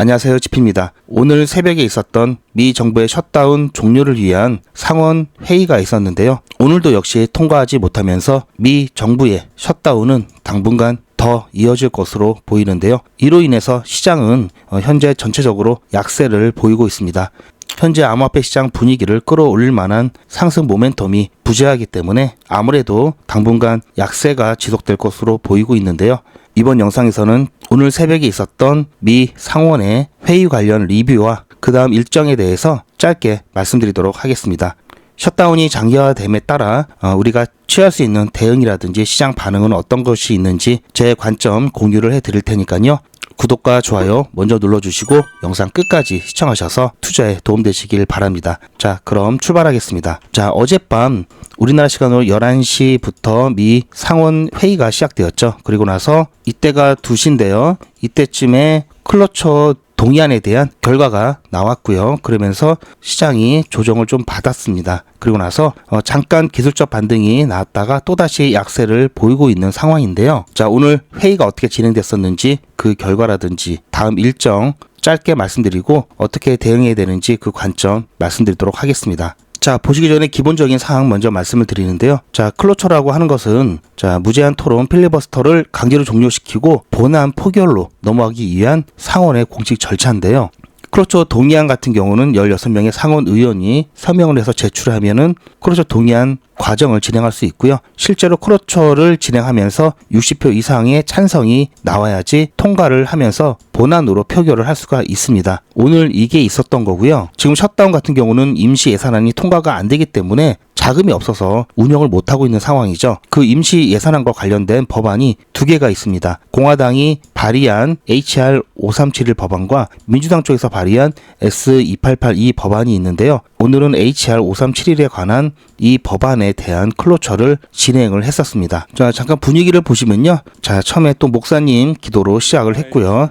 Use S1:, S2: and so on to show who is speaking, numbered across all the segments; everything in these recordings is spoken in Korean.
S1: 안녕하세요. 지피입니다. 오늘 새벽에 있었던 미 정부의 셧다운 종료를 위한 상원 회의가 있었는데요. 오늘도 역시 통과하지 못하면서 미 정부의 셧다운은 당분간 더 이어질 것으로 보이는데요. 이로 인해서 시장은 어, 현재 전체적으로 약세를 보이고 있습니다. 현재 암호화폐 시장 분위기를 끌어올릴 만한 상승 모멘텀이 부재하기 때문에 아무래도 당분간 약세가 지속될 것으로 보이고 있는데요. 이번 영상에서는 오늘 새벽에 있었던 미 상원의 회의 관련 리뷰와 그 다음 일정에 대해서 짧게 말씀드리도록 하겠습니다. 셧다운이 장기화됨에 따라 어, 우리가 취할 수 있는 대응이라든지 시장 반응은 어떤 것이 있는지 제 관점 공유를 해드릴 테니까요. 구독과 좋아요 먼저 눌러주시고 영상 끝까지 시청하셔서 투자에 도움되시길 바랍니다. 자, 그럼 출발하겠습니다. 자, 어젯밤 우리나라 시간으로 11시부터 미 상원 회의가 시작되었죠. 그리고 나서 이때가 2시인데요. 이때쯤에 클러처 동의안에 대한 결과가 나왔고요. 그러면서 시장이 조정을 좀 받았습니다. 그리고 나서 어, 잠깐 기술적 반등이 나왔다가 또다시 약세를 보이고 있는 상황인데요. 자, 오늘 회의가 어떻게 진행됐었는지 그 결과라든지 다음 일정 짧게 말씀드리고 어떻게 대응해야 되는지 그 관점 말씀드리도록 하겠습니다. 자, 보시기 전에 기본적인 사항 먼저 말씀을 드리는데요. 자, 클로처라고 하는 것은 자, 무제한 토론 필리버스터를 강제로 종료시키고 본안 포결로 넘어가기 위한 상원의 공식 절차인데요. 클로처 동의안 같은 경우는 16명의 상원 의원이 서명을 해서 제출하면은 클로처 동의안 과정을 진행할 수 있고요. 실제로 클로처를 진행하면서 60표 이상의 찬성이 나와야지 통과를 하면서 본안으로 표결을 할 수가 있습니다. 오늘 이게 있었던 거고요. 지금 셧다운 같은 경우는 임시 예산안이 통과가 안 되기 때문에 자금이 없어서 운영을 못하고 있는 상황이죠. 그 임시 예산안과 관련된 법안이 두 개가 있습니다. 공화당이 발의한 HR 537일 법안과 민주당 쪽에서 발의한 S2882 법안이 있는데요. 오늘은 HR 537일에 관한 이 법안에 대한 클로처를 진행을 했었습니다. 자, 잠깐 분위기를 보시면요. 자, 처음에 또 목사님 기도로 시작을 했고요.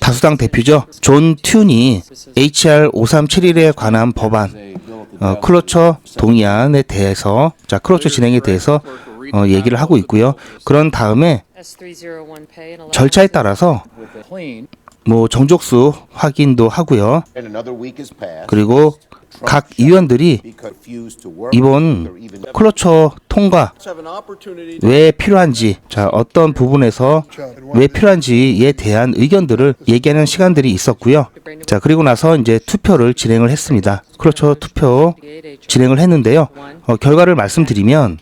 S1: 다수당 대표죠. 존 튠이 HR 537일에 관한 법안 어, 클로처 동의안에 대해서 자 클로처 진행에 대해서 어, 얘기를 하고 있고요. 그런 다음에
S2: S301 pay and allow
S1: 절차에 따라서 뭐 정족수 확인도 하고요. 그리고 각 의원들이 이번 클로처 통과 왜 필요한지 자 어떤 부분에서 왜 필요한지에 대한 의견들을 얘기하는 시간들이 있었고요. 자 그리고 나서 이제 투표를 진행을 했습니다. 클로처 투표 진행을 했는데요. 어, 결과를 말씀드리면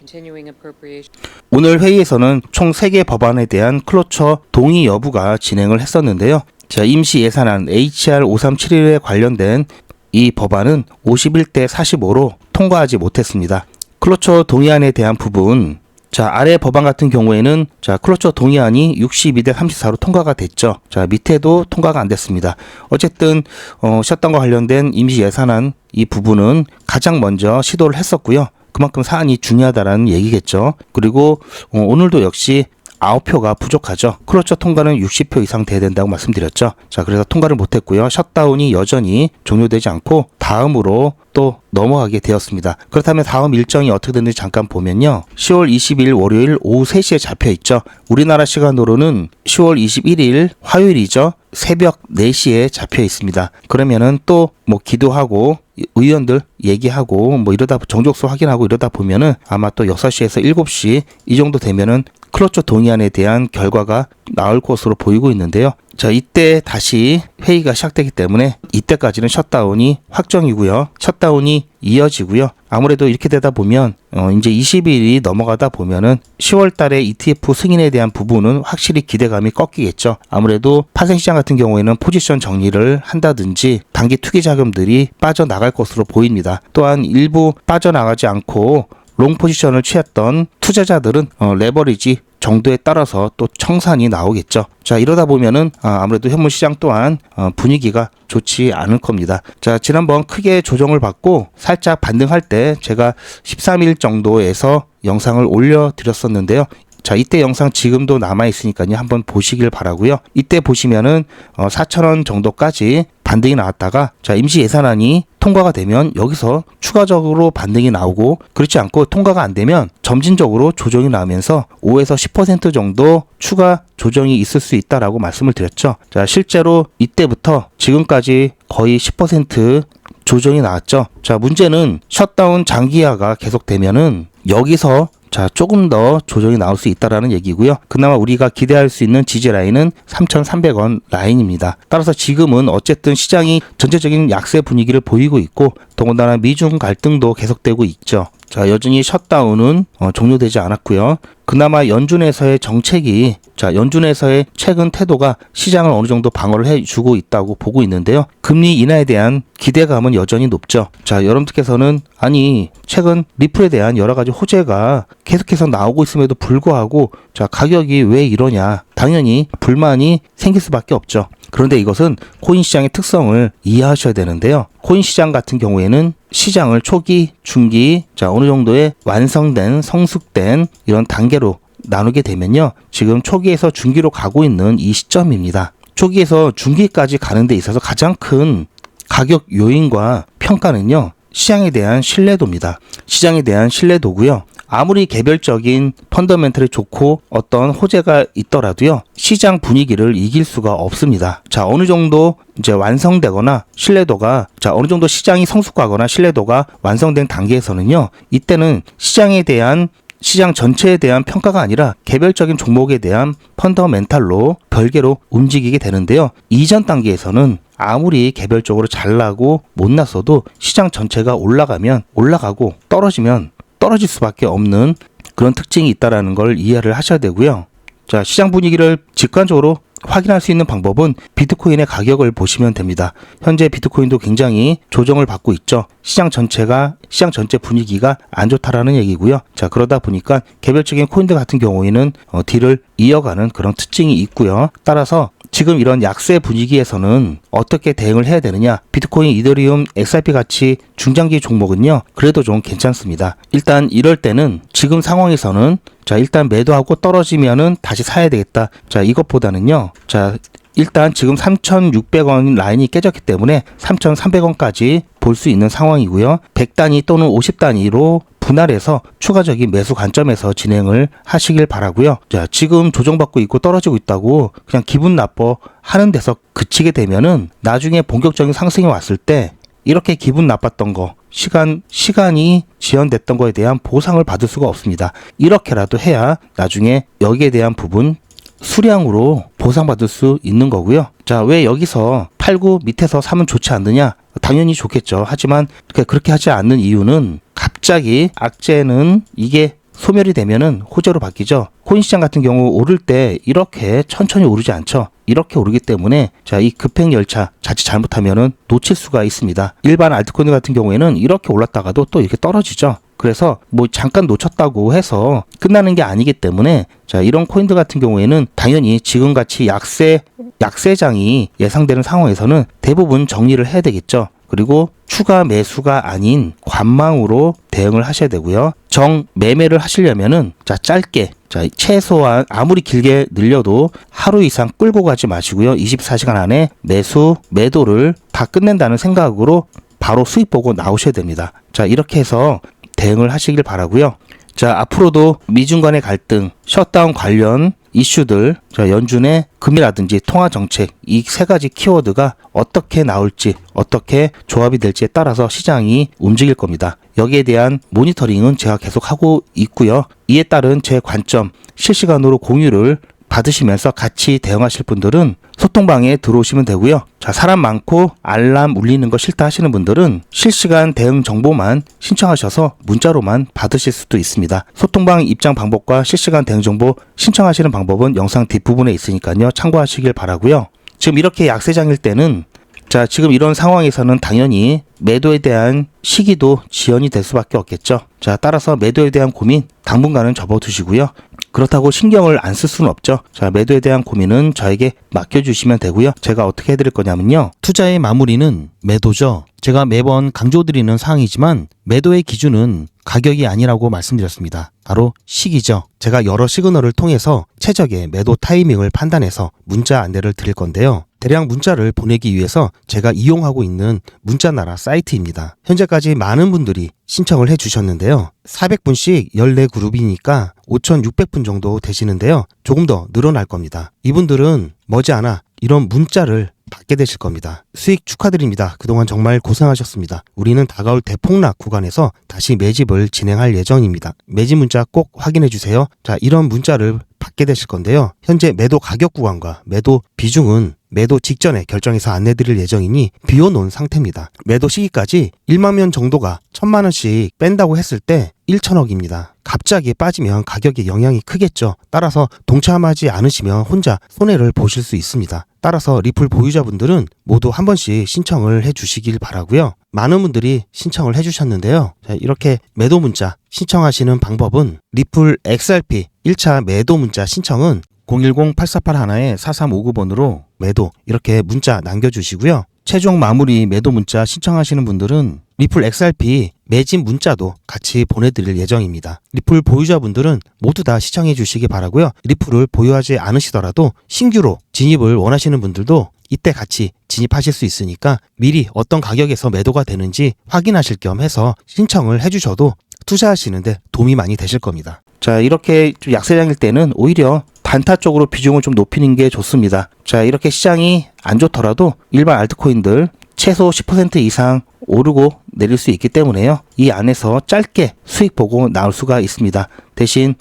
S1: 오늘 회의에서는 총 3개 법안에 대한 클로처 동의 여부가 진행을 했었는데요. 자, 임시 예산안 HR 537일에 관련된 이 법안은 51대 45로 통과하지 못했습니다. 클로처 동의안에 대한 부분 자, 아래 법안 같은 경우에는 자, 클로처 동의안이 62대 34로 통과가 됐죠. 자, 밑에도 통과가 안 됐습니다. 어쨌든 어, 셧다운과 관련된 임시 예산안 이 부분은 가장 먼저 시도를 했었고요. 그만큼 사안이 중요하다라는 얘기겠죠. 그리고 어, 오늘도 역시 9표가 부족하죠. 클로처 통과는 60표 이상 돼야 된다고 말씀드렸죠. 자, 그래서 통과를 못했고요. 셧다운이 여전히 종료되지 않고 다음으로 또 넘어가게 되었습니다. 그렇다면 다음 일정이 어떻게 되는지 잠깐 보면요. 10월 22일 월요일 오후 3시에 잡혀 있죠. 우리나라 시간으로는 10월 21일 화요일이죠. 새벽 4시에 잡혀 있습니다. 그러면은 또 뭐 기도하고 의원들 얘기하고 뭐 이러다 정족수 확인하고 이러다 보면은 아마 또 6시에서 7시 이 정도 되면은 클로처 동의안에 대한 결과가 나올 것으로 보이고 있는데요. 자, 이때 다시 회의가 시작되기 때문에 이때까지는 셧다운이 확정이고요. 셧다운이 이어지고요. 아무래도 이렇게 되다 보면 어 이제 20일이 넘어가다 보면은 10월 달에 ETF 승인에 대한 부분은 확실히 기대감이 꺾이겠죠. 아무래도 파생 시장 같은 경우에는 포지션 정리를 한다든지 단기 투기 자금들이 빠져나갈 것으로 보입니다. 또한 일부 빠져나가지 않고 롱 포지션을 취했던 투자자들은 어, 레버리지 정도에 따라서 또 청산이 나오겠죠. 자 이러다 보면은 아, 아무래도 현물 시장 또한 어, 분위기가 좋지 않을 겁니다. 자 지난번 크게 조정을 받고 살짝 반등할 때 제가 13일 정도에서 영상을 올려드렸었는데요. 자, 이때 영상 지금도 남아 있으니까요. 한번 보시길 바라고요. 이때 보시면은 어, 4,000원 정도까지 반등이 나왔다가 자, 임시 예산안이 통과가 되면 여기서 추가적으로 반등이 나오고 그렇지 않고 통과가 안 되면 점진적으로 조정이 나오면서 5에서 10% 정도 추가 조정이 있을 수 있다라고 말씀을 드렸죠. 자, 실제로 이때부터 지금까지 거의 10% 조정이 나왔죠. 자, 문제는 셧다운 장기화가 계속되면은 여기서 자, 조금 더 조정이 나올 수 있다라는 얘기고요. 그나마 우리가 기대할 수 있는 지지 라인은 3,300원 라인입니다. 따라서 지금은 어쨌든 시장이 전체적인 약세 분위기를 보이고 있고 더군다나 미중 갈등도 계속되고 있죠. 자, 여전히 셧다운은 어, 종료되지 않았고요. 그나마 연준에서의 정책이 자, 연준에서의 최근 태도가 시장을 어느 정도 방어를 해 주고 있다고 보고 있는데요. 금리 인하에 대한 기대감은 여전히 높죠. 자, 여러분들께서는 아니, 최근 리플에 대한 여러 가지 호재가 계속해서 나오고 있음에도 불구하고 자, 가격이 왜 이러냐? 당연히 불만이 생길 수밖에 없죠. 그런데 이것은 코인 시장의 특성을 이해하셔야 되는데요. 코인 시장 같은 경우에는 시장을 초기, 중기, 자, 어느 정도의 완성된, 성숙된 이런 단계로 나누게 되면요. 지금 초기에서 중기로 가고 있는 이 시점입니다. 초기에서 중기까지 가는 데 있어서 가장 큰 가격 요인과 평가는요. 시장에 대한 신뢰도입니다. 시장에 대한 신뢰도고요. 아무리 개별적인 펀더멘털이 좋고 어떤 호재가 있더라도요. 시장 분위기를 이길 수가 없습니다. 자, 어느 정도 이제 완성되거나 신뢰도가 자, 어느 정도 시장이 성숙하거나 신뢰도가 완성된 단계에서는요. 이때는 시장에 대한 시장 전체에 대한 평가가 아니라 개별적인 종목에 대한 펀더멘탈로 별개로 움직이게 되는데요. 이전 단계에서는 아무리 개별적으로 잘나고 못났어도 시장 전체가 올라가면 올라가고 떨어지면 떨어질 수밖에 없는 그런 특징이 있다라는 걸 이해를 하셔야 되고요. 자, 시장 분위기를 직관적으로 확인할 수 있는 방법은 비트코인의 가격을 보시면 됩니다. 현재 비트코인도 굉장히 조정을 받고 있죠. 시장 전체가 시장 전체 분위기가 안 좋다라는 얘기고요. 자, 그러다 보니까 개별적인 코인들 같은 경우에는 어, 딜을 이어가는 그런 특징이 있고요. 따라서 지금 이런 약세 분위기에서는 어떻게 대응을 해야 되느냐? 비트코인, 이더리움, XRP 같이 중장기 종목은요. 그래도 좀 괜찮습니다. 일단 이럴 때는 지금 상황에서는 자, 일단 매도하고 떨어지면은 다시 사야 되겠다. 자, 이것보다는요. 자, 일단 지금 3,600원 라인이 깨졌기 때문에 3,300원까지 볼 수 있는 상황이고요. 100단위 또는 50단위로 분할해서 추가적인 매수 관점에서 진행을 하시길 바라고요. 자, 지금 조정받고 있고 떨어지고 있다고 그냥 기분 나빠 하는 데서 그치게 되면은 나중에 본격적인 상승이 왔을 때 이렇게 기분 나빴던 거 시간 시간이 지연됐던 거에 대한 보상을 받을 수가 없습니다. 이렇게라도 해야 나중에 여기에 대한 부분 수량으로 보상받을 수 있는 거고요. 자, 왜 여기서 팔고 밑에서 사면 좋지 않느냐? 당연히 좋겠죠. 하지만 그렇게- 하지 않는 이유는 갑자기 악재는 이게 소멸이 되면은 호재로 바뀌죠. 코인 시장 같은 경우 오를 때 이렇게 천천히 오르지 않죠. 이렇게 오르기 때문에 자, 이 급행 열차 자칫 잘못하면은 놓칠 수가 있습니다. 일반 알트코인 같은 경우에는 이렇게 올랐다가도 또 이렇게 떨어지죠. 그래서 뭐 잠깐 놓쳤다고 해서 끝나는 게 아니기 때문에 자, 이런 코인들 같은 경우에는 당연히 지금 같이 약세 약세장이 예상되는 상황에서는 대부분 정리를 해야 되겠죠. 그리고 추가 매수가 아닌 관망으로 대응을 하셔야 되고요. 정 매매를 하시려면은 자 짧게 자 최소한 아무리 길게 늘려도 하루 이상 끌고 가지 마시고요. 24시간 안에 매수 매도를 다 끝낸다는 생각으로 바로 수익 보고 나오셔야 됩니다. 자 이렇게 해서 대응을 하시길 바라고요. 자 앞으로도 미중 간의 갈등, 셧다운 관련 이슈들, 자 연준의 금이라든지 통화 정책 이 세 가지 키워드가 어떻게 나올지, 어떻게 조합이 될지에 따라서 시장이 움직일 겁니다. 여기에 대한 모니터링은 제가 계속 하고 있고요. 이에 따른 제 관점 실시간으로 공유를 받으시면서 같이 대응하실 분들은 소통방에 들어오시면 되고요. 자, 사람 많고 알람 울리는 거 싫다 하시는 분들은 실시간 대응 정보만 신청하셔서 문자로만 받으실 수도 있습니다. 소통방 입장 방법과 실시간 대응 정보 신청하시는 방법은 영상 뒷부분에 있으니까요. 참고하시길 바라고요. 지금 이렇게 약세장일 때는 자, 지금 이런 상황에서는 당연히 매도에 대한 시기도 지연이 될 수밖에 없겠죠. 자, 따라서 매도에 대한 고민 당분간은 접어두시고요. 그렇다고 신경을 안 쓸 수는 없죠. 자, 매도에 대한 고민은 저에게 맡겨주시면 되고요. 제가 어떻게 해드릴 거냐면요. 투자의 마무리는 매도죠. 제가 매번 강조드리는 사항이지만 매도의 기준은 가격이 아니라고 말씀드렸습니다. 바로 시기죠. 제가 여러 시그널을 통해서 최적의 매도 타이밍을 판단해서 문자 안내를 드릴 건데요. 대량 문자를 보내기 위해서 제가 이용하고 있는 문자나라 사이트입니다. 현재까지 많은 분들이 신청을 해 주셨는데요. 400분씩 14그룹이니까 5,600분 정도 되시는데요. 조금 더 늘어날 겁니다. 이분들은 머지않아 이런 문자를 받게 되실 겁니다. 수익 축하드립니다. 그동안 정말 고생하셨습니다. 우리는 다가올 대폭락 구간에서 다시 매집을 진행할 예정입니다. 매집 문자 꼭 확인해 주세요. 자, 이런 문자를 받게 되실 건데요. 현재 매도 가격 구간과 매도 비중은 매도 직전에 결정해서 안내드릴 예정이니 비워놓은 상태입니다. 매도 시기까지 1만 명 정도가 1천만 원씩 뺀다고 했을 때 1천억입니다. 갑자기 빠지면 가격에 영향이 크겠죠. 따라서 동참하지 않으시면 혼자 손해를 보실 수 있습니다. 따라서 리플 보유자분들은 모두 한 번씩 신청을 해 주시길 바라고요. 많은 분들이 신청을 해 주셨는데요. 자, 이렇게 매도 문자 신청하시는 방법은 리플 XRP 1차 매도 문자 신청은 010-8481-4359번으로 매도 이렇게 문자 남겨주시고요. 최종 마무리 매도 문자 신청하시는 분들은 리플 XRP 매진 문자도 같이 보내드릴 예정입니다. 리플 보유자분들은 모두 다 시청해 주시기 바라고요. 리플을 보유하지 않으시더라도 신규로 진입을 원하시는 분들도 이때 같이 진입하실 수 있으니까 미리 어떤 가격에서 매도가 되는지 확인하실 겸 해서 신청을 해주셔도 투자하시는데 도움이 많이 되실 겁니다. 자, 이렇게 좀 약세장일 때는 오히려 단타 쪽으로 비중을 좀 높이는 게 좋습니다. 자, 이렇게 시장이 안 좋더라도 일반 알트코인들 최소 10% 이상 오르고 내릴 수 있기 때문에요. 이 안에서 짧게 수익 보고 나올 수가 있습니다. 대신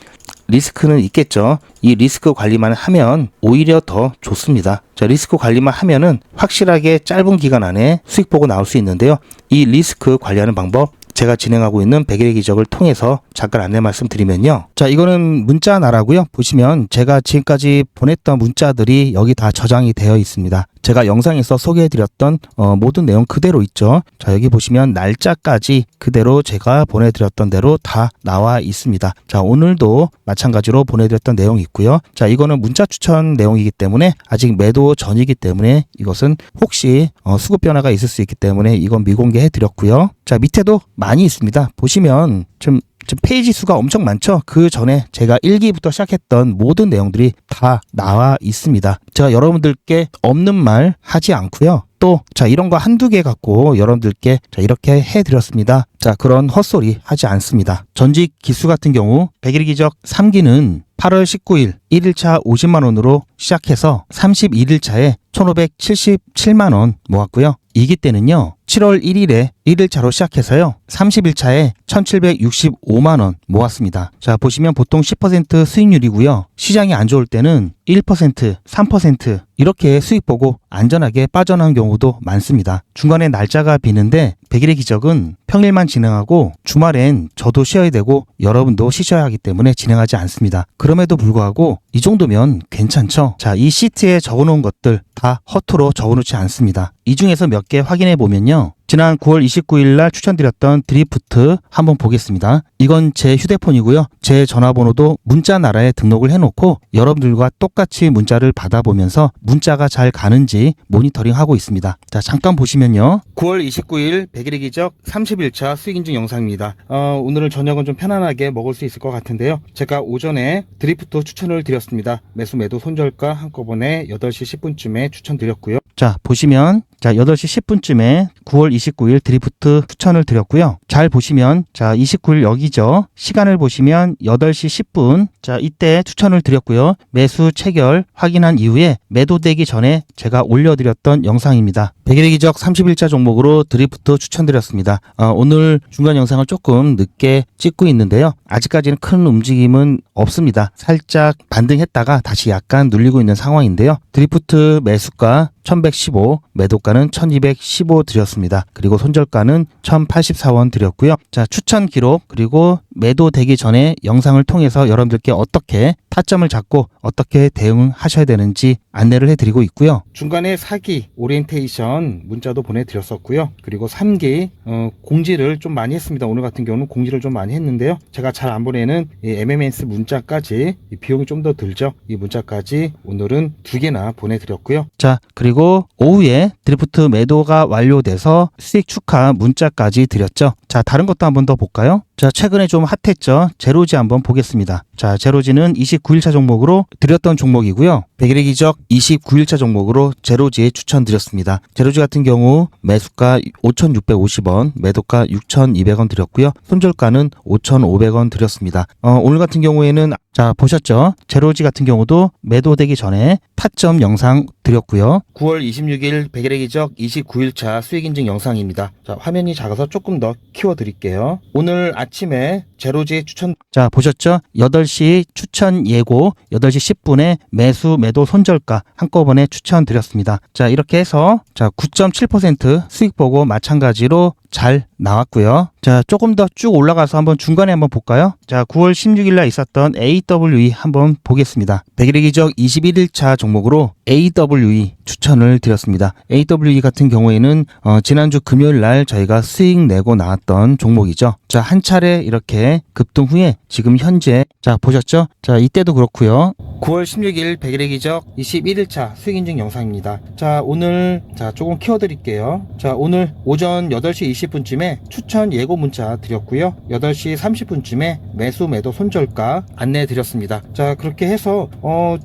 S1: 리스크는 있겠죠. 이 리스크 관리만 하면 오히려 더 좋습니다. 자, 리스크 관리만 하면은 확실하게 짧은 기간 안에 수익 보고 나올 수 있는데요. 이 리스크 관리하는 방법 제가 진행하고 있는 백일의 기적을 통해서 잠깐 안내 말씀드리면요. 자, 이거는 문자 나라고요. 보시면 제가 지금까지 보냈던 문자들이 여기 다 저장이 되어 있습니다. 제가 영상에서 소개해드렸던 어, 모든 내용 그대로 있죠. 자, 여기 보시면 날짜까지 그대로 제가 보내드렸던 대로 다 나와 있습니다. 자, 오늘도 마찬가지로 보내드렸던 내용이 있고요. 자, 이거는 문자 추천 내용이기 때문에 아직 매도 전이기 때문에 이것은 혹시 어, 수급 변화가 있을 수 있기 때문에 이건 미공개해 드렸고요. 자, 밑에도 많이 있습니다. 보시면 좀 지금 페이지 수가 엄청 많죠? 그 전에 제가 1기부터 시작했던 모든 내용들이 다 나와 있습니다. 제가 여러분들께 없는 말 하지 않고요. 또, 자, 이런 거 한두 개 갖고 여러분들께 자, 이렇게 해드렸습니다. 자, 그런 헛소리 하지 않습니다. 전직 기수 같은 경우, 백일 기적 3기는 8월 19일 1일차 50만원으로 시작해서 31일차에 1577만원 모았고요. 2기 때는요, 7월 1일에 1일차로 시작해서요, 30일차에 1765만 원 모았습니다. 자, 보시면 보통 10% 수익률이고요. 시장이 안 좋을 때는 1%, 3% 이렇게 수익 보고 안전하게 빠져나온 경우도 많습니다. 중간에 날짜가 비는데 100일의 기적은 평일만 진행하고 주말엔 저도 쉬어야 되고 여러분도 쉬셔야 하기 때문에 진행하지 않습니다. 그럼에도 불구하고 이 정도면 괜찮죠? 자, 이 시트에 적어놓은 것들 다 허투루 적어놓지 않습니다. 이 중에서 몇 개 확인해 보면요. 지난 9월 29일 날 추천드렸던 드리프트 한번 보겠습니다. 이건 제 휴대폰이고요. 제 전화번호도 문자 나라에 등록을 해놓고 여러분들과 똑같이 문자를 받아보면서 문자가 잘 가는지 모니터링 하고 있습니다. 자, 잠깐 보시면요. 9월 29일 백일의 기적 30일차 수익 인증 영상입니다. 어, 오늘은 저녁은 좀 편안하게 먹을 수 있을 것 같은데요. 제가 오전에 드리프트 추천을 드렸습니다. 매수 매도 손절가 한꺼번에 8시 10분쯤에 추천드렸고요. 자, 보시면 자, 8시 10분쯤에 9월 29일 드리프트 추천을 드렸고요. 잘 보시면 자, 29일 여기죠. 시간을 보시면 8시 10분. 자, 이때 추천을 드렸고요. 매수 체결 확인한 이후에 매도되기 전에 제가 올려드렸던 영상입니다. 백일의 기적 31자 종목으로 드리프트 추천드렸습니다. 어, 오늘 중간 영상을 조금 늦게 찍고 있는데요. 아직까지는 큰 움직임은 없습니다. 살짝 반등했다가 다시 약간 눌리고 있는 상황인데요. 드리프트 매수가 1115, 매도가 는 1215 드렸습니다. 그리고 손절가는 1084원 드렸고요. 자, 추천 기록, 그리고 매도되기 전에 영상을 통해서 여러분들께 어떻게 타점을 잡고 어떻게 대응하셔야 되는지 안내를 해드리고 있고요. 중간에 사기, 오리엔테이션 문자도 보내드렸었고요. 그리고 3기, 어, 공지를 좀 많이 했습니다. 오늘 같은 경우는 공지를 좀 많이 했는데요. 제가 잘 안 보내는 이 MMS 문자까지 이 비용이 좀 더 들죠. 이 문자까지 오늘은 두 개나 보내드렸고요. 자, 그리고 오후에 드리프트 매도가 완료돼서 수익 축하 문자까지 드렸죠. 자, 다른 것도 한번 더 볼까요? 자, 최근에 좀 핫했죠. 제로지 한번 보겠습니다. 자, 제로지는 29일차 종목으로 드렸던 종목이고요. 백일의 기적 29일차 종목으로 제로지에 추천드렸습니다. 제로지 같은 경우 매수가 5,650원, 매도가 6,200원 드렸고요. 손절가는 5,500원 드렸습니다. 어, 오늘 같은 경우에는 자, 보셨죠? 제로지 같은 경우도 매도되기 전에 타점 영상 드렸고요. 9월 26일 백일의 기적 29일차 수익 인증 영상입니다. 자, 화면이 작아서 조금 더 키워 드릴게요. 오늘 아침에 제로지 추천 자, 보셨죠? 8시 추천 예고 8시 10분에 매수 매도 손절가 한꺼번에 추천 드렸습니다. 자, 이렇게 해서 자, 9.7% 수익 보고 마찬가지로 잘 나왔고요. 자, 조금 더 쭉 올라가서 한번 중간에 한번 볼까요? 자, 9월 16일 날 있었던 AWE 한번 보겠습니다. 백일의 기적 21일차 종목으로 AWE 추천을 드렸습니다. AWE 같은 경우에는 어, 지난주 금요일 날 저희가 수익 내고 나왔던 종목이죠. 자, 한 차례 이렇게 급등 후에 지금 현재 자, 보셨죠? 자, 이때도 그렇고요. 9월 16일 백일의 기적 21일차 수익 인증 영상입니다. 자, 오늘 자, 조금 키워 드릴게요. 자, 오늘 오전 8시 20분쯤에 추천 예고 문자 드렸고요. 8시 30분쯤에 매수 매도 손절가 안내 드렸습니다. 자, 그렇게 해서 어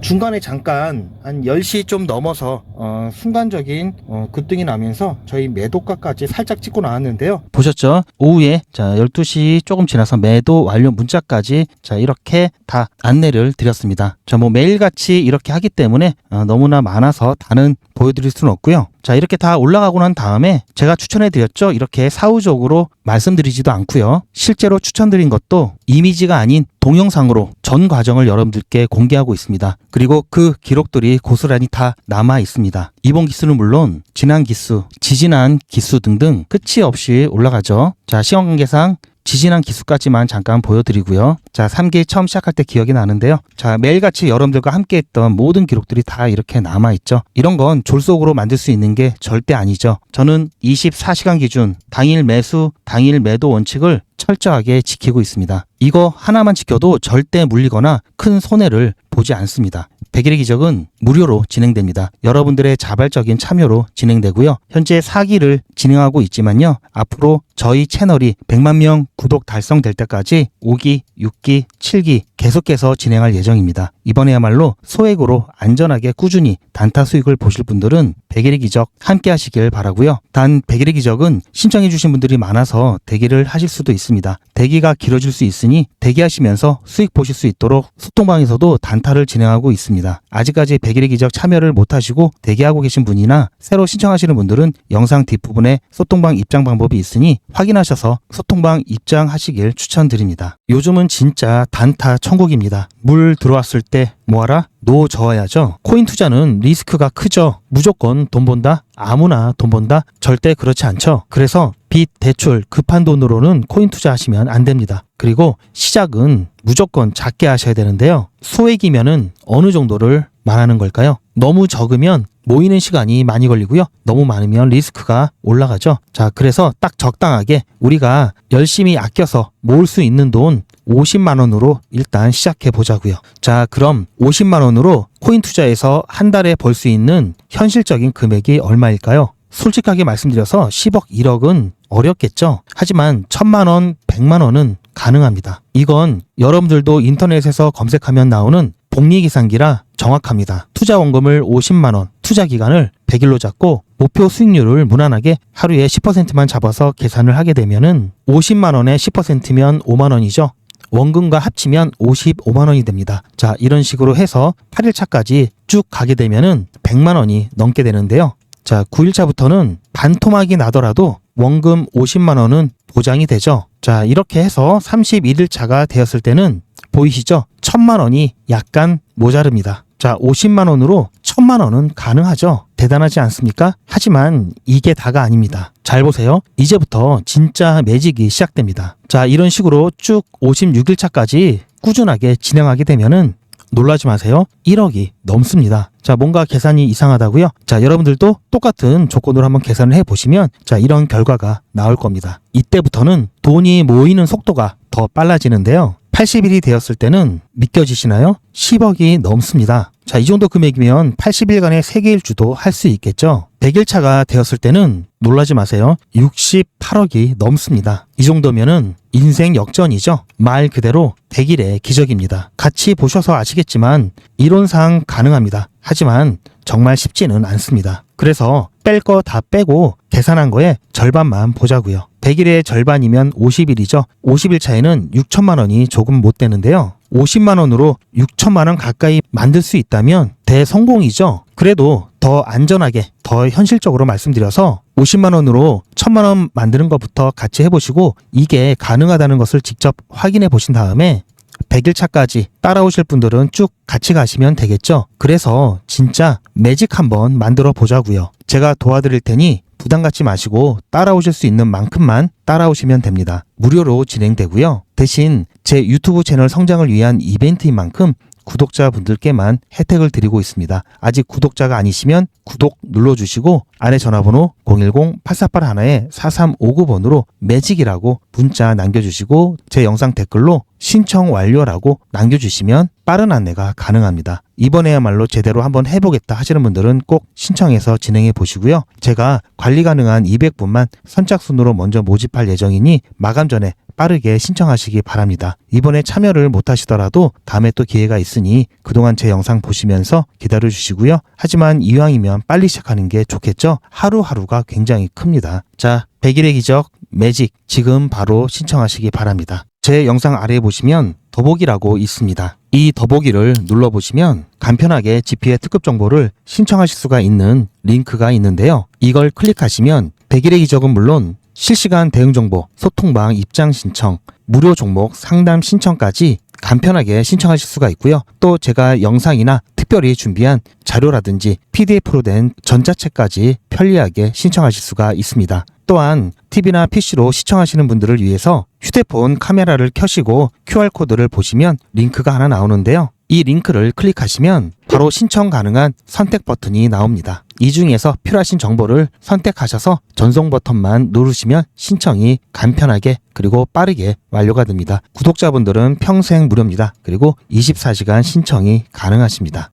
S1: 중간에 잠깐 한 10시 좀 넘어서 어, 순간적인 어, 급등이 나면서 저희 매도가까지 살짝 찍고 나왔는데요. 보셨죠? 오후에 자 12시 조금 지나서 매도 완료 문자까지 자 이렇게 다 안내를 드렸습니다. 자 뭐 매일같이 이렇게 하기 때문에 어, 너무나 많아서 다는 보여드릴 수는 없고요. 자 이렇게 다 올라가고 난 다음에 제가 추천해 드렸죠. 이렇게 사후적으로 말씀드리지도 않고요. 실제로 추천드린 것도 이미지가 아닌 동영상으로 전 과정을 여러분들께 공개하고 있습니다. 그리고 그 기록들이 고스란히 다 남아 있습니다. 이번 기수는 물론 지난 기수, 지지난 기수 등등 끝이 없이 올라가죠. 자 시험 관계상 지지난 기수까지만 잠깐 보여드리고요. 자, 3기 처음 시작할 때 기억이 나는데요. 자, 매일같이 여러분들과 함께 했던 모든 기록들이 다 이렇게 남아있죠. 이런 건 졸속으로 만들 수 있는 게 절대 아니죠. 저는 24시간 기준 당일 매수, 당일 매도 원칙을 철저하게 지키고 있습니다. 이거 하나만 지켜도 절대 물리거나 큰 손해를 보지 않습니다. 백일의 기적은 무료로 진행됩니다. 여러분들의 자발적인 참여로 진행되고요. 현재 4기를 진행하고 있지만요. 앞으로 저희 채널이 100만 명 구독 달성될 때까지 5기, 6기, 7기 계속해서 진행할 예정입니다. 이번에야말로 소액으로 안전하게 꾸준히 단타 수익을 보실 분들은 백일의 기적 함께 하시길 바라고요. 단 백일의 기적은 신청해 주신 분들이 많아서 대기를 하실 수도 있습니다. 대기가 길어질 수 있으니 대기하시면서 수익 보실 수 있도록 소통방에서도 단타를 진행하고 있습니다. 아직까지 백일의 기적 참여를 못 하시고 대기하고 계신 분이나 새로 신청하시는 분들은 영상 뒷부분에 소통방 입장 방법이 있으니 확인하셔서 소통방 입장하시길 추천드립니다. 요즘은 진짜 단타 천국입니다. 물 들어왔을 때 뭐하라? 노 저어야죠. 코인 투자는 리스크가 크죠. 무조건 돈 번다? 아무나 돈 번다? 절대 그렇지 않죠. 그래서 빚, 대출, 급한 돈으로는 코인 투자하시면 안 됩니다. 그리고 시작은 무조건 작게 하셔야 되는데요. 소액이면은 어느 정도를 말하는 걸까요? 너무 적으면 모이는 시간이 많이 걸리고요. 너무 많으면 리스크가 올라가죠. 자, 그래서 딱 적당하게 우리가 열심히 아껴서 모을 수 있는 돈 50만 원으로 일단 시작해 보자고요. 자, 그럼 50만 원으로 코인 투자에서 한 달에 벌 수 있는 현실적인 금액이 얼마일까요? 솔직하게 말씀드려서 10억, 1억은 어렵겠죠. 하지만 1000만 원, 100만 원은 가능합니다. 이건 여러분들도 인터넷에서 검색하면 나오는 복리계산기라 정확합니다. 투자 원금을 50만 원, 투자 기간을 100일로 잡고 목표 수익률을 무난하게 하루에 10%만 잡아서 계산을 하게 되면은 50만 원에 10%면 5만 원이죠. 원금과 합치면 55만 원이 됩니다. 자, 이런 식으로 해서 8일차까지 쭉 가게 되면은 100만 원이 넘게 되는데요. 자, 9일차부터는 반토막이 나더라도 원금 50만 원은 보장이 되죠. 자, 이렇게 해서 31일차가 되었을 때는 보이시죠? 1000만 원이 약간 모자릅니다. 자, 50만 원으로 1000만 원은 가능하죠. 대단하지 않습니까? 하지만 이게 다가 아닙니다. 잘 보세요. 이제부터 진짜 매직이 시작됩니다. 자, 이런 식으로 쭉 56일차까지 꾸준하게 진행하게 되면은 놀라지 마세요. 1억이 넘습니다. 자, 뭔가 계산이 이상하다고요? 자, 여러분들도 똑같은 조건으로 한번 계산을 해 보시면 자, 이런 결과가 나올 겁니다. 이때부터는 돈이 모이는 속도가 더 빨라지는데요. 80일이 되었을 때는 믿겨지시나요? 10억이 넘습니다. 자, 이 정도 금액이면 80일간의 세계 일주도 할 수 있겠죠? 100일 차가 되었을 때는 놀라지 마세요. 68억이 넘습니다. 이 정도면은 인생 역전이죠. 말 그대로 100일의 기적입니다. 같이 보셔서 아시겠지만 이론상 가능합니다. 하지만 정말 쉽지는 않습니다. 그래서 뺄 거 다 빼고 계산한 거에 절반만 보자고요. 100일의 절반이면 50일이죠. 50일 차에는 6천만 원이 조금 못 되는데요. 50만 원으로 6천만 원 가까이 만들 수 있다면 대성공이죠. 그래도 더 안전하게, 더 현실적으로 말씀드려서 50만 원으로 1000만 원 만드는 것부터 같이 해보시고 이게 가능하다는 것을 직접 확인해 보신 다음에 100일 차까지 따라오실 분들은 쭉 같이 가시면 되겠죠. 그래서 진짜 매직 한번 만들어 보자고요. 제가 도와드릴 테니 부담 갖지 마시고 따라오실 수 있는 만큼만 따라오시면 됩니다. 무료로 진행되고요. 대신 제 유튜브 채널 성장을 위한 이벤트인 만큼 구독자분들께만 혜택을 드리고 있습니다. 아직 구독자가 아니시면 구독 눌러주시고 아래 전화번호 010-8481-4359번으로 매직이라고 문자 남겨주시고 제 영상 댓글로 신청 완료라고 남겨주시면 빠른 안내가 가능합니다. 이번에야말로 제대로 한번 해보겠다 하시는 분들은 꼭 신청해서 진행해 보시고요. 제가 관리 가능한 200분만 선착순으로 먼저 모집할 예정이니 마감 전에 빠르게 신청하시기 바랍니다. 이번에 참여를 못 하시더라도 다음에 또 기회가 있으니 그동안 제 영상 보시면서 기다려 주시고요. 하지만 이왕이면 빨리 시작하는 게 좋겠죠? 하루하루가 굉장히 큽니다. 자, 100일의 기적 매직 지금 바로 신청하시기 바랍니다. 제 영상 아래에 보시면 더보기라고 있습니다. 이 더보기를 눌러보시면 간편하게 GP의 특급 정보를 신청하실 수가 있는 링크가 있는데요. 이걸 클릭하시면 100일의 기적은 물론 실시간 대응 정보, 소통방 입장 신청, 무료 종목 상담 신청까지 간편하게 신청하실 수가 있고요. 또 제가 영상이나 특별히 준비한 자료라든지 PDF로 된 전자책까지 편리하게 신청하실 수가 있습니다. 또한 TV나 PC로 시청하시는 분들을 위해서 휴대폰 카메라를 켜시고 QR코드를 보시면 링크가 하나 나오는데요. 이 링크를 클릭하시면 바로 신청 가능한 선택 버튼이 나옵니다. 이 중에서 필요하신 정보를 선택하셔서 전송 버튼만 누르시면 신청이 간편하게 그리고 빠르게 완료가 됩니다. 구독자분들은 평생 무료입니다. 그리고 24시간 신청이 가능하십니다.